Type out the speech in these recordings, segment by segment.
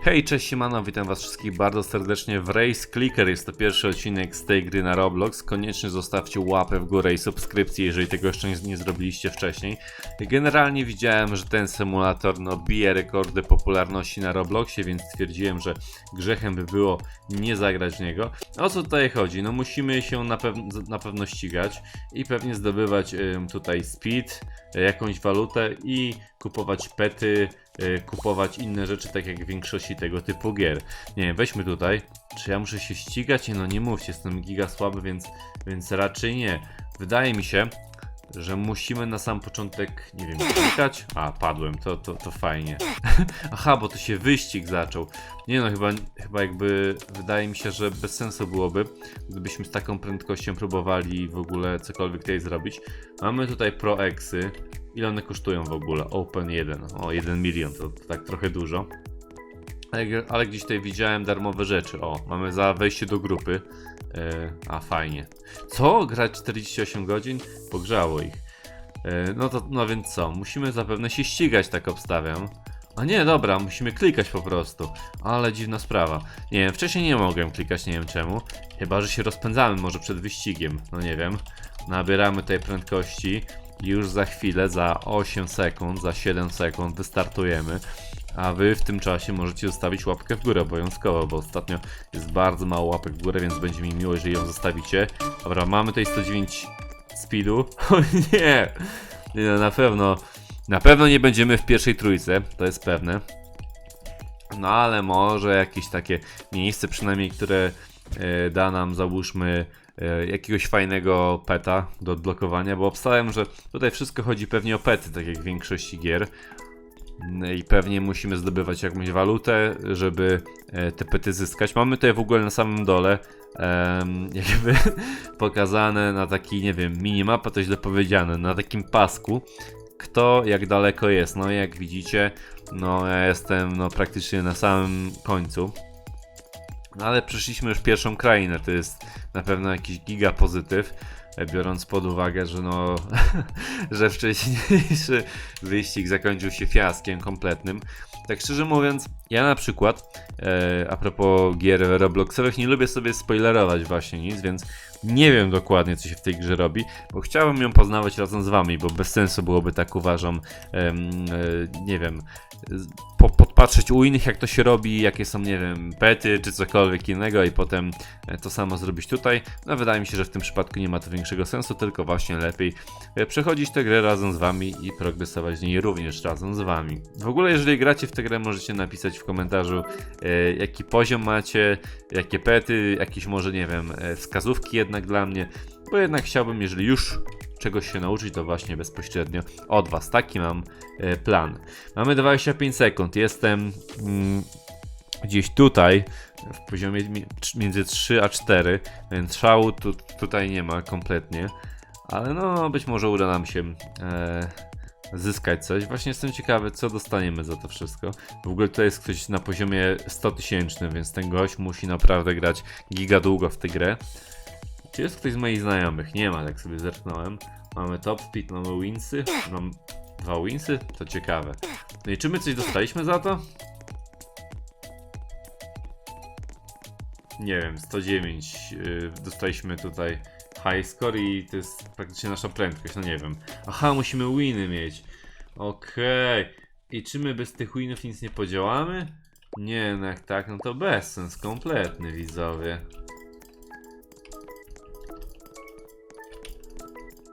Hej, cześć siemano, witam was wszystkich bardzo serdecznie w Race Clicker. Jest to pierwszy odcinek z tej gry na Roblox. Koniecznie zostawcie łapę w górę i subskrypcję, jeżeli tego jeszcze nie, zrobiliście wcześniej. Generalnie widziałem, że ten symulator no, bije rekordy popularności na Robloxie, więc stwierdziłem, że grzechem by było nie zagrać w niego. O co tutaj chodzi? No musimy się na, pew- na pewno ścigać i pewnie zdobywać tutaj speed, jakąś walutę i kupować pety, kupować inne rzeczy, tak jak w większości tego typu gier. Nie wiem, weźmy tutaj. Czy ja muszę się ścigać? Nie, no nie mówcie, jestem giga słaby, więc, więc raczej nie. Wydaje mi się, że musimy na sam początek, nie wiem, klikać. A, padłem, to, to, to fajnie. Aha, bo to się wyścig zaczął. Nie no, chyba, chyba jakby wydaje mi się, że bez sensu byłoby, gdybyśmy z taką prędkością próbowali w ogóle cokolwiek tutaj zrobić. Mamy tutaj Pro Exy. Ile one kosztują w ogóle? Open 1. O, 1 milion, to, tak trochę dużo. Ale, ale gdzieś tutaj widziałem darmowe rzeczy. O, mamy za wejście do grupy. E, a fajnie. Co? Grać 48 godzin? Pogrzało ich. E, no to, no więc co? Musimy zapewne się ścigać, tak obstawiam. A nie, dobra, musimy klikać po prostu. Ale dziwna sprawa. Nie wiem, wcześniej nie mogłem klikać, nie wiem czemu. Chyba, że się rozpędzamy może przed wyścigiem. No nie wiem. Nabieramy tej prędkości. Już za chwilę, za 8 sekund, za 7 sekund wystartujemy. A wy w tym czasie możecie zostawić łapkę w górę obowiązkowo, bo ostatnio jest bardzo mało łapek w górę, więc będzie mi miło, jeżeli ją zostawicie. Dobra, mamy tutaj 109 speedu. O nie! Nie no, na pewno. Na pewno nie będziemy w pierwszej trójce, to jest pewne. No ale może jakieś takie miejsce przynajmniej, które e, da nam załóżmy jakiegoś fajnego peta do odblokowania, bo obstałem, że tutaj wszystko chodzi pewnie o pety, tak jak w większości gier. No I pewnie musimy zdobywać jakąś walutę, żeby e, te pety zyskać. Mamy tutaj w ogóle na samym dole jakby pokazane na taki, nie wiem, minimapa to źle powiedziane, na takim pasku, kto jak daleko jest. No jak widzicie, no ja jestem no, praktycznie na samym końcu. No ale przeszliśmy już pierwszą krainę, to jest na pewno jakiś giga pozytyw, e, biorąc pod uwagę, że no, że wcześniejszy wyścig zakończył się fiaskiem kompletnym. Tak szczerze mówiąc, ja na przykład, e, a propos gier Robloxowych, nie lubię sobie spoilerować właśnie nic, więc nie wiem dokładnie, co się w tej grze robi, bo chciałbym ją poznawać razem z wami, bo bez sensu byłoby tak uważam, e, nie wiem, po, podpatrzeć u innych, jak to się robi, jakie są, nie wiem, pety czy cokolwiek innego i potem e, to samo zrobić tutaj. No wydaje mi się, że w tym przypadku nie ma to większego sensu, tylko właśnie lepiej e, przechodzić tę grę razem z wami i progresować w niej również razem z wami. W ogóle, jeżeli gracie w tę grę, możecie napisać w komentarzu, e, jaki poziom macie, jakie pety, jakieś może, nie wiem, e, wskazówki jednak dla mnie, bo jednak chciałbym, jeżeli już czegoś się nauczyć, to właśnie bezpośrednio od was. Taki mam e, plan. Mamy 25 sekund. Jestem mm, gdzieś tutaj, w poziomie między 3 a 4, więc szału tu, tutaj nie ma kompletnie. Ale no, być może uda nam się e, zyskać coś. Właśnie jestem ciekawy, co dostaniemy za to wszystko. W ogóle tutaj jest ktoś na poziomie 100 tysięcznym, więc ten gość musi naprawdę grać giga długo w tę grę. Czy jest ktoś z moich znajomych? Nie ma, tak sobie zerknąłem. Mamy top speed, mamy winsy. Mam dwa winsy? To ciekawe. No i czy my coś dostaliśmy za to? Nie wiem, 109. Yy, dostaliśmy tutaj high score i to jest praktycznie nasza prędkość, no nie wiem. Aha, musimy winy mieć. Okej. I czy my bez tych winów nic nie podziałamy? Nie, no jak tak, no to bezsens kompletny, widzowie.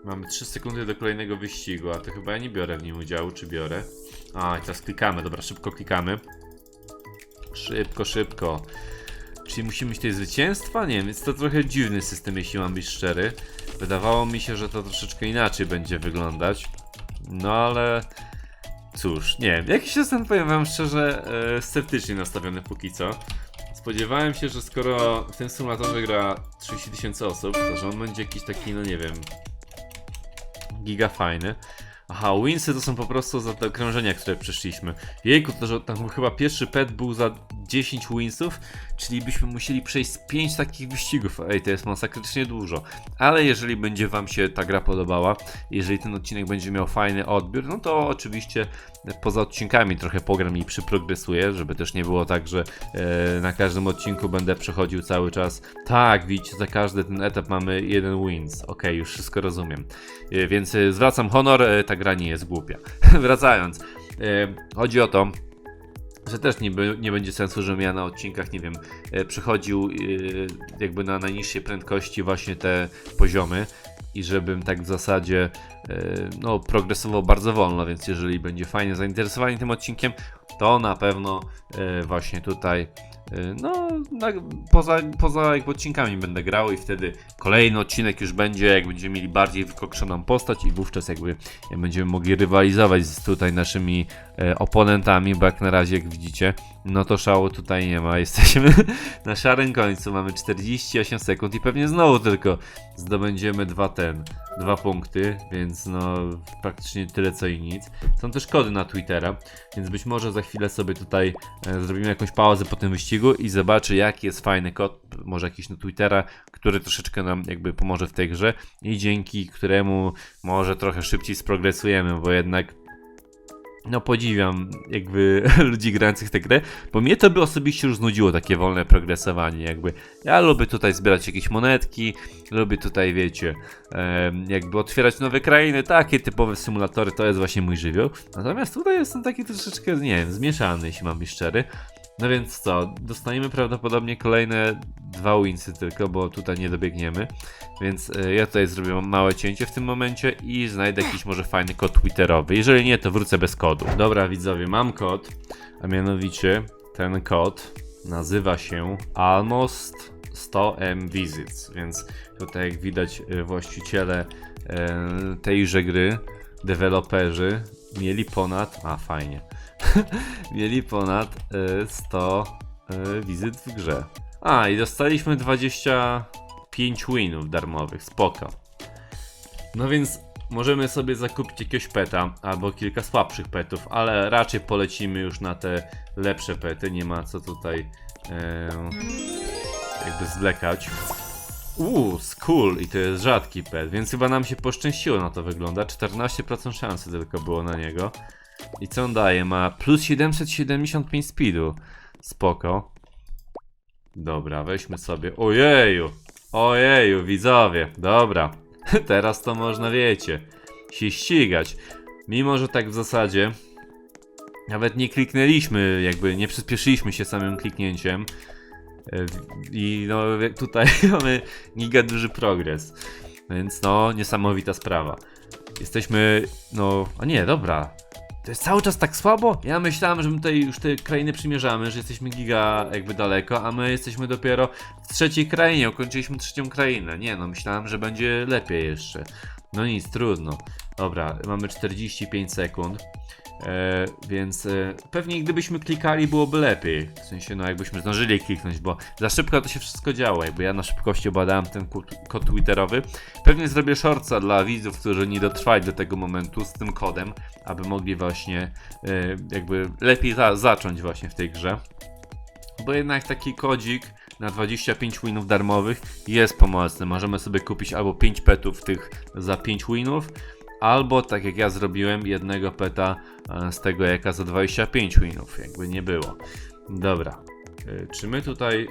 Mamy 3 sekundy do kolejnego wyścigu, a to chyba ja nie biorę w nim udziału, czy biorę? A, i teraz klikamy, dobra, szybko klikamy. Szybko, szybko. Czyli musimy mieć tutaj zwycięstwa? Nie wiem, jest to trochę dziwny system, jeśli mam być szczery. Wydawało mi się, że to troszeczkę inaczej będzie wyglądać. No ale... Cóż, nie wiem, jakiś jestem, powiem wam szczerze, e, sceptycznie nastawiony póki co. Spodziewałem się, że skoro w tym symulatorze gra 30 tysięcy osób, to że on będzie jakiś taki, no nie wiem, giga fajny. Aha, winsy to są po prostu za te okrążenia, które przeszliśmy. Jejku, to że tam chyba pierwszy pet był za 10 winsów, czyli byśmy musieli przejść z 5 takich wyścigów. Ej, to jest masakrycznie dużo. Ale jeżeli będzie Wam się ta gra podobała, jeżeli ten odcinek będzie miał fajny odbiór, no to oczywiście poza odcinkami trochę pogram i przyprogresuję, żeby też nie było tak, że e, na każdym odcinku będę przechodził cały czas. Tak, widzicie, za każdy ten etap mamy jeden wins. Okej, już wszystko rozumiem. E, więc e, zwracam honor, e, ta gra nie jest głupia. Wracając, e, chodzi o to, że też nie, nie będzie sensu, żebym ja na odcinkach, nie wiem, e, przechodził e, jakby na najniższej prędkości właśnie te poziomy i żebym tak w zasadzie no, progresował bardzo wolno, więc jeżeli będzie fajnie zainteresowani tym odcinkiem, to na pewno właśnie tutaj no, poza, poza jakby odcinkami będę grał i wtedy kolejny odcinek już będzie, jak będziemy mieli bardziej wykokszoną postać i wówczas jakby będziemy mogli rywalizować z tutaj naszymi e, oponentami, bo jak na razie, jak widzicie, no to szału tutaj nie ma. Jesteśmy na szarym końcu, mamy 48 sekund i pewnie znowu tylko zdobędziemy dwa ten, dwa punkty, więc no praktycznie tyle co i nic. Są też kody na Twittera, więc być może za chwilę sobie tutaj e, zrobimy jakąś pauzę po tym wyścigu i zobaczy jaki jest fajny kod, może jakiś na Twittera, który troszeczkę nam jakby pomoże w tej grze i dzięki któremu może trochę szybciej sprogresujemy, bo jednak no podziwiam jakby ludzi grających tę grę, bo mnie to by osobiście już znudziło takie wolne progresowanie jakby. Ja lubię tutaj zbierać jakieś monetki, lubię tutaj wiecie, jakby otwierać nowe krainy, takie typowe symulatory, to jest właśnie mój żywioł. Natomiast tutaj jestem taki troszeczkę, nie wiem, zmieszany, jeśli mam być szczery. No więc co, dostaniemy prawdopodobnie kolejne dwa winsy tylko, bo tutaj nie dobiegniemy. Więc e, ja tutaj zrobię małe cięcie w tym momencie i znajdę jakiś może fajny kod twitterowy. Jeżeli nie, to wrócę bez kodu. Dobra widzowie, mam kod, a mianowicie ten kod nazywa się Almost 100M Visits, więc tutaj jak widać e, właściciele e, tejże gry, deweloperzy mieli ponad, a fajnie, mieli ponad e, 100 e, wizyt w grze. A i dostaliśmy 25 winów darmowych, spoko. No więc możemy sobie zakupić jakiegoś peta albo kilka słabszych petów, ale raczej polecimy już na te lepsze pety, nie ma co tutaj e, jakby zwlekać. Uuu, skull i to jest rzadki pet, więc chyba nam się poszczęściło na to wygląda. 14% szansy tylko było na niego. I co on daje? Ma plus 775 speedu. Spoko. Dobra, weźmy sobie. Ojeju! Ojeju, widzowie. Dobra. Teraz to można, wiecie, się ścigać. Mimo, że tak w zasadzie nawet nie kliknęliśmy, jakby nie przyspieszyliśmy się samym kliknięciem. I no tutaj mamy giga duży progres. Więc no, niesamowita sprawa. Jesteśmy, no, a nie, dobra. To jest cały czas tak słabo? Ja myślałem, że my tutaj już te krainy przymierzamy, że jesteśmy giga jakby daleko, a my jesteśmy dopiero w trzeciej krainie, ukończyliśmy trzecią krainę. Nie no, myślałem, że będzie lepiej jeszcze. No nic, trudno. Dobra, mamy 45 sekund. E, więc e, pewnie gdybyśmy klikali byłoby lepiej. W sensie, no jakbyśmy zdążyli kliknąć, bo za szybko to się wszystko działo. Jakby ja na szybkości badałem ten kod, kod twitterowy. Pewnie zrobię shortsa dla widzów, którzy nie dotrwali do tego momentu z tym kodem, aby mogli właśnie e, jakby lepiej za zacząć właśnie w tej grze. Bo jednak taki kodzik na 25 winów darmowych jest pomocny. Możemy sobie kupić albo 5 petów tych za 5 winów, albo tak jak ja zrobiłem, jednego peta e, z tego jaka za 25 winów, jakby nie było. Dobra, E, czy my tutaj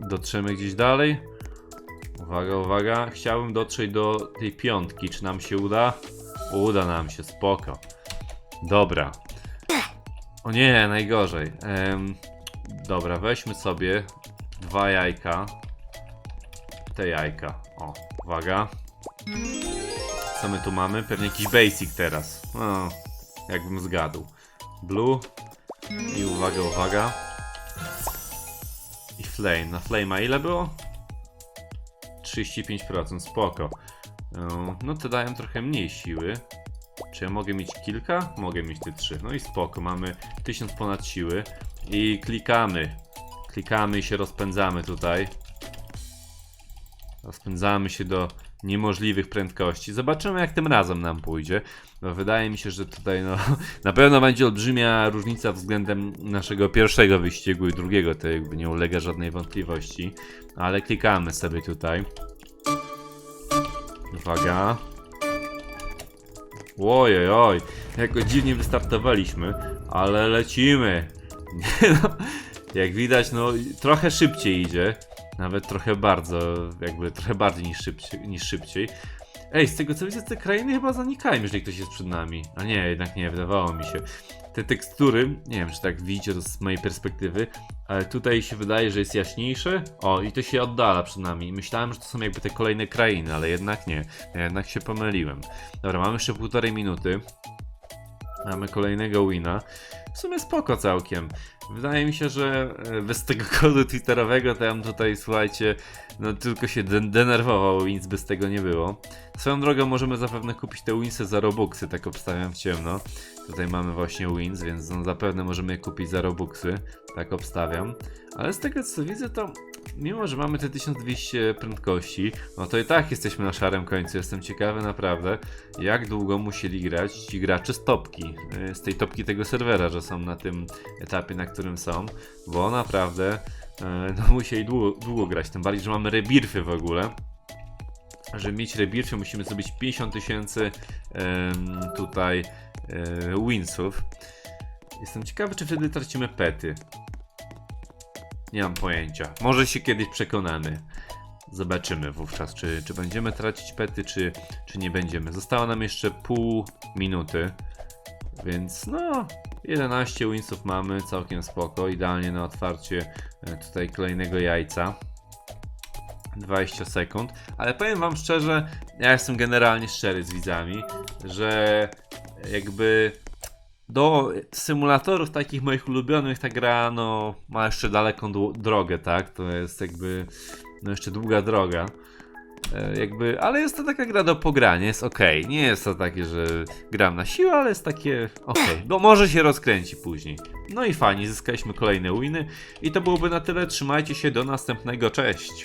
dotrzemy gdzieś dalej? Uwaga, uwaga, chciałbym dotrzeć do tej piątki, czy nam się uda? Uda nam się, spoko. Dobra. O nie, najgorzej. Em, dobra, weźmy sobie dwa jajka. Te jajka. O, uwaga. Co my tu mamy? Pewnie jakiś basic teraz. No, jakbym zgadł. Blue. I uwaga, uwaga. I flame. Na flame ile było? 35%, spoko. No, No te dają trochę mniej siły. Czy ja mogę mieć kilka? Mogę mieć te trzy. No i spoko, mamy 1000 ponad siły. I klikamy. Klikamy i się rozpędzamy tutaj. Rozpędzamy się do niemożliwych prędkości. Zobaczymy jak tym razem nam pójdzie. Wydaje mi się, że tutaj no, na pewno będzie olbrzymia różnica względem naszego pierwszego wyścigu i drugiego, to jakby nie ulega żadnej wątpliwości. Ale klikamy sobie tutaj. Uwaga. Ojej, oj, jako dziwnie wystartowaliśmy, ale lecimy. No, jak widać, no trochę szybciej idzie. Nawet trochę bardzo, jakby trochę bardziej niż szybciej. Niż szybciej. Ej, z tego co widzę, te krainy chyba zanikają, jeżeli ktoś jest przed nami. A nie, jednak nie, wydawało mi się. Te tekstury, nie wiem, czy tak widzicie to z mojej perspektywy, ale tutaj się wydaje, że jest jaśniejsze. O, i to się oddala przed nami. Myślałem, że to są jakby te kolejne krainy, ale jednak nie. Jednak się pomyliłem. Dobra, mamy jeszcze półtorej minuty. Mamy kolejnego wina. W sumie spoko całkiem. Wydaje mi się, że e, bez tego kodu twitterowego to ja bym tutaj, słuchajcie, no tylko się de- denerwował, nic bez tego nie było. Swoją drogą możemy zapewne kupić te winsy za robuxy, tak obstawiam w ciemno. Tutaj mamy właśnie wins, więc no zapewne możemy je kupić za robuxy, tak obstawiam. Ale z tego co widzę to, mimo że mamy te 1200 prędkości, no to i tak jesteśmy na szarym końcu. Jestem ciekawy naprawdę, jak długo musieli grać ci gracze z topki, y, z tej topki tego serwera, że są na tym etapie, na którym są, bo naprawdę y, no, musieli długo, długo grać, tym bardziej, że mamy rebirfy w ogóle. Żeby mieć rebirfy musimy zrobić 50 tysięcy tutaj e, winsów. Jestem ciekawy, czy wtedy tracimy pety. Nie mam pojęcia. Może się kiedyś przekonamy. Zobaczymy wówczas, czy, czy będziemy tracić pety, czy, czy nie będziemy. Zostało nam jeszcze pół minuty, więc no, 11 winsów mamy, całkiem spoko. Idealnie na otwarcie e, tutaj kolejnego jajca. 20 sekund, ale powiem wam szczerze, ja jestem generalnie szczery z widzami, że jakby do symulatorów takich moich ulubionych ta gra no ma jeszcze daleką drogę, tak? To jest jakby no jeszcze długa droga. E, Jakby, ale jest to taka gra do pogrania, jest ok. Nie jest to takie, że gram na siłę, ale jest takie ok. Bo może się rozkręci później. No i fajnie, zyskaliśmy kolejne winy. I to byłoby na tyle. Trzymajcie się, do następnego, cześć!